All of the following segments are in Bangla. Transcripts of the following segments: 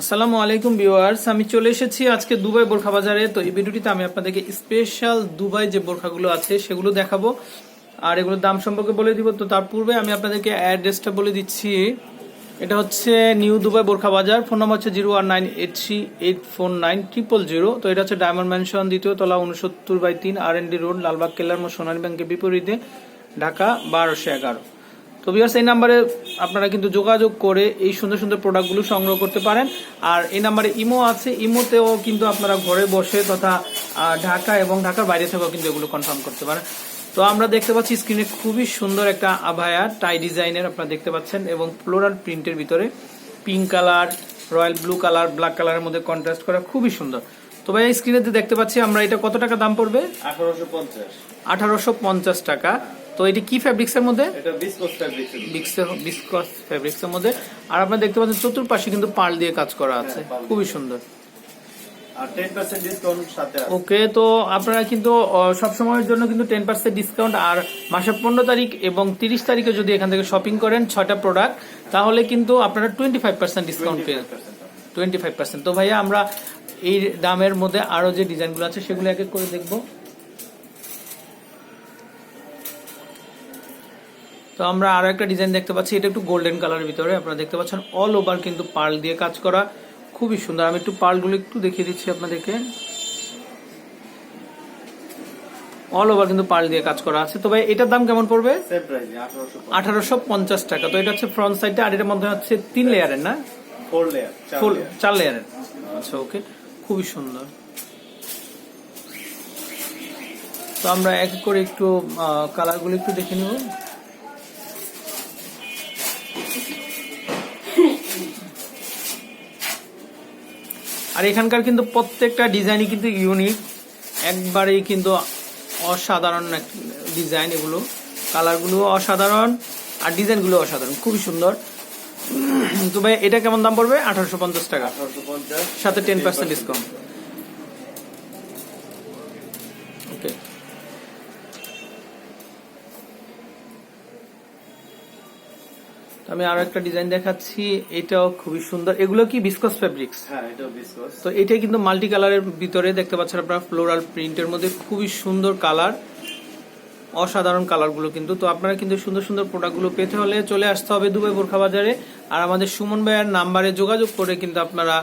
আসসালামু আলাইকুম ভিউয়ার্স, আমি চলে এসেছি আজকে দুবাই বোরখা বাজারে। তো এই ভিডিওটিতে আমি আপনাদেরকে স্পেশাল দুবাই যে বোরখাগুলো আছে, সেগুলো দেখাবো। আর এগুলোর দাম সম্পর্কে বলে দিব। তো তার পূর্বে আমি আপনাদেরকে অ্যাড্রেসটা বলে দিচ্ছি। এটা হচ্ছে new Dubai Borkha Bazar. Phone number হচ্ছে zero one nine eight three eight four nine triple zero. তো এটা হচ্ছে ডায়মন্ড ম্যানশন, দ্বিতীয় তলা উনসত্তর বাই তিন, R N D road, Lalbagh, কেল্লার মোড়, সোনালী ব্যাংকের বিপরীতে, ঢাকা বারোশো এগারো। তো বিয়ার্স এই নাম্বারে আপনারা কিন্তু যোগাযোগ করে এই সুন্দর সুন্দর প্রোডাক্টগুলো সংগ্রহ করতে পারেন। আর এই নাম্বারে ইমো আছে ইমোতেও কিন্তু আপনারা ঘরে বসে তথা ঢাকা এবং ঢাকার বাইরে থেকেও কিন্তু এগুলো কনফার্ম করতে পারেন। তো আমরা দেখতে পাচ্ছি স্ক্রিনে খুবই সুন্দর একটা আভায়া টাই ডিজাইনের আপনারা দেখতে পাচ্ছেন এবং ফ্লোরাল প্রিন্টের ভিতরে pink colour royal blue colour black কালারের মধ্যে কন্ট্রাস্ট করা খুবই সুন্দর। তো ভাই স্ক্রিনে দেখতে পাচ্ছি আমরা এটা কত টাকা দাম পড়বে? আঠারোশো পঞ্চাশ। আঠারোশো পঞ্চাশ টাকা। তো এটি কি ফ্যাব্রিক্সের মধ্যে? বিস্কস মধ্যে। আর আপনারা দেখতে পাচ্ছেন চতুর্পাশে কিন্তু পাল দিয়ে কাজ করা আছে। হ্যাঁ, দিয়ে। খুবই সুন্দর আছে। ওকে তো আপনারা কিন্তু সব সময়ের জন্য কিন্তু টেন পার্সেন্ট ডিসকাউন্ট আর মাসের পনেরো তারিখ এবং তিরিশ তারিখে যদি এখান থেকে শপিং করেন ছয়টা প্রোডাক্ট তাহলে কিন্তু আপনারা টোয়েন্টি ফাইভ পার্সেন্ট ডিসকাউন্ট পেয়ে টোয়েন্টি ফাইভ পার্সেন্ট তো ভাইয়া আমরা এই দামের মধ্যে আরও যে ডিজাইনগুলো আছে সেগুলো এক এক করে দেখব। তো আমরা আরও একটা ডিজাইন দেখতে পাচ্ছি। এটা একটু গোল্ডেন কালারের ভিতরে। আপনারা দেখতে পাচ্ছেন অল ওভার কিন্তু পার্ল দিয়ে কাজ করা। খুবই সুন্দর। আমি একটু পার্লগুলো একটু দেখিয়ে দিচ্ছি আপনাদেরকে। অল ওভার কিন্তু পার্ল দিয়ে কাজ করা আছে। তো ভাই এটার দাম কেমন পড়বে? আঠারোশো পঞ্চাশ। টাকা। তো এটা হচ্ছে ফ্রন্ট সাইডটা আর এটার মধ্যে হচ্ছে তিন লেয়ারের না? ফোর লেয়ার ফুল চার লেয়ারের আচ্ছা ওকে খুবই সুন্দর। তো আমরা এক এক করে একটু কালারগুলো একটু দেখে নিব। আর এখানকার কিন্তু প্রত্যেকটা ডিজাইনই কিন্তু ইউনিক একবারেই কিন্তু অসাধারণ ডিজাইন এগুলো। কালারগুলো অসাধারণ আর ডিজাইনগুলো অসাধারণ খুবই সুন্দর। তো ভাই এটা কেমন দাম পড়বে? আঠারোশো পঞ্চাশ টাকা। সাথে টেন পার্সেন্ট ডিসকাউন্ট ওকে আমি আরও একটা ডিজাইন দেখাচ্ছি। এটাও খুবই সুন্দর। এগুলো কি বিসকস ফেব্রিক্স হ্যাঁ এটাও বিস্কস তো এটা কিন্তু মাল্টি কালারের ভিতরে দেখতে পাচ্ছেন আপনারা ফ্লোরাল প্রিন্টের মধ্যে খুবই সুন্দর কালার অসাধারণ কালারগুলো কিন্তু। তো আপনারা কিন্তু সুন্দর সুন্দর প্রোডাক্টগুলো পেতে হলে চলে আসতে হবে দুবাই বোরখা বাজারে। আর আমাদের সুমন ভাইয়ের নাম্বারে যোগাযোগ করে কিন্তু আপনারা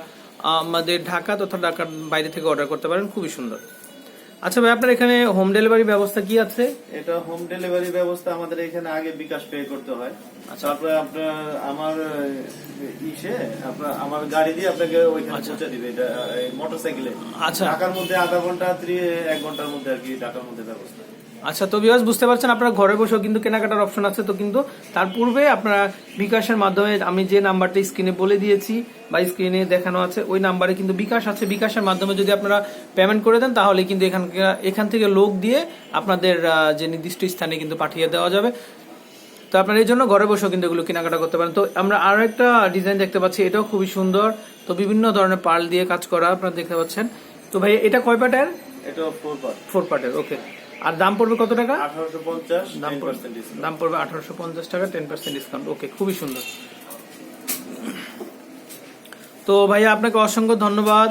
আমাদের ঢাকা তথা ঢাকার বাইরে থেকে অর্ডার করতে পারেন। খুবই সুন্দর। আচ্ছা ভাই আপনার এখানে হোম ডেলিভারি ব্যবস্থা কি আছে? এটা হোম ডেলিভারি ব্যবস্থা আমাদের এখানে আগে বিকাশ পে করতে হয়। আচ্ছা। তারপরে আপনার আমার ইসে আপনার আমার গাড়ি দিয়ে আপনাকে ওইখানে পৌঁছে দিবে। এটা মোটর সাইকেলে আচ্ছা। ঢাকার মধ্যে আধা ঘণ্টা এক ঘণ্টার মধ্যে আর কি ঢাকার মধ্যে ব্যবস্থা। আচ্ছা তো বিয়াস বুঝতে পারছেন আপনারা ঘরে বসেও কিন্তু কেনাকাটার অপশন আছে। তো কিন্তু তার পূর্বে আপনারা বিকাশের মাধ্যমে আমি যে নাম্বারটা স্ক্রিনে বলে দিয়েছি বা স্ক্রিনে দেখানো আছে ওই নাম্বারে কিন্তু বিকাশ আছে। বিকাশের মাধ্যমে যদি আপনারা পেমেন্ট করে দেন তাহলে কিন্তু এখান এখান থেকে লোক দিয়ে আপনাদের যে নির্দিষ্ট স্থানে কিন্তু পাঠিয়ে দেওয়া যাবে। তো আপনার এই জন্য ঘরে বসেও কিন্তু এগুলো কেনাকাটা করতে পারেন। তো আমরা আরও একটা ডিজাইন দেখতে পাচ্ছি এটাও খুবই সুন্দর। তো বিভিন্ন ধরনের পাল দিয়ে কাজ করা আপনারা দেখতে পাচ্ছেন। তো ভাই এটা কয় পার্টের এটা ফোর পার্ট ফোর পার্টের ওকে আর দাম পড়বে কত টাকা? দাম পড়বে দাম পড়বে আঠারোশো পঞ্চাশ টাকা টেন পার্সেন্ট ডিসকাউন্ট ওকে খুবই সুন্দর। তো ভাইয়া আপনাকে অসংখ্য ধন্যবাদ।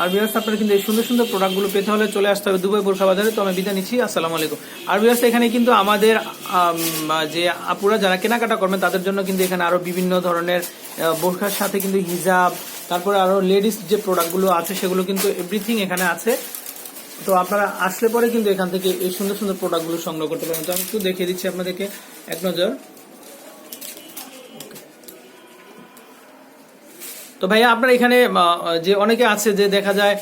আর বিয়াস আপনারা কিন্তু এই সুন্দর সুন্দর প্রোডাক্টগুলো পেতে হলে চলে আসতে হবে দুবাই বোরখা বাজারে। তো আমি বিদায় নিচ্ছি। আসসালামু আলাইকুম। আর বিয়াস এখানে কিন্তু আমাদের যে আপুরা যারা কেনাকাটা করবেন তাদের জন্য কিন্তু এখানে আরও বিভিন্ন ধরনের বোরখার সাথে কিন্তু হিজাব তারপরে আরও লেডিস যে প্রোডাক্টগুলো আছে সেগুলো কিন্তু এভরিথিং এখানে আছে। তো আপনারা আসলে পরে কিন্তু এখান থেকে এই সুন্দর সুন্দর প্রোডাক্টগুলো সংগ্রহ করতে পারেন। তো আমি একটু দেখিয়ে দিচ্ছি আপনাদেরকে এক নজর। তো ভাইয়া, আপনার এখানে যে অনেকে আছে যে দেখা যায়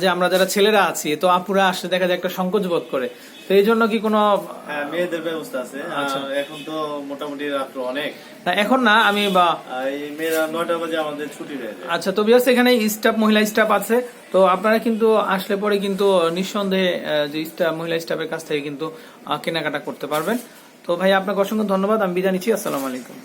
যে আমরা যারা ছেলেরা আছি, তো আপুরা আসলে দেখা যায় একটা সংকোচ বোধ করে। তো এই জন্য কি কোনো হ্যাঁ মেয়েদের ব্যবস্থা আছে। আচ্ছা। এখন তো মোটামুটি রাত্র অনেক। না, এখন না আমি বা এই মেয়েরা নয়টা বাজে আমাদের ছুটি হয়ে যায় আচ্ছা তো বিয়াস এখানে স্টাফ মহিলা স্টাফ আছে। তো আপনারা কিন্তু আসলে পরে কিন্তু নিঃসন্দেহে যে স্টাফ মহিলা স্টাফের কাছ থেকে কিন্তু কেনাকাটা করতে পারবেন। তো ভাই আপনাকে অসংখ্য ধন্যবাদ। আমি বিদায় নিচ্ছি। আসসালামু আলাইকুম।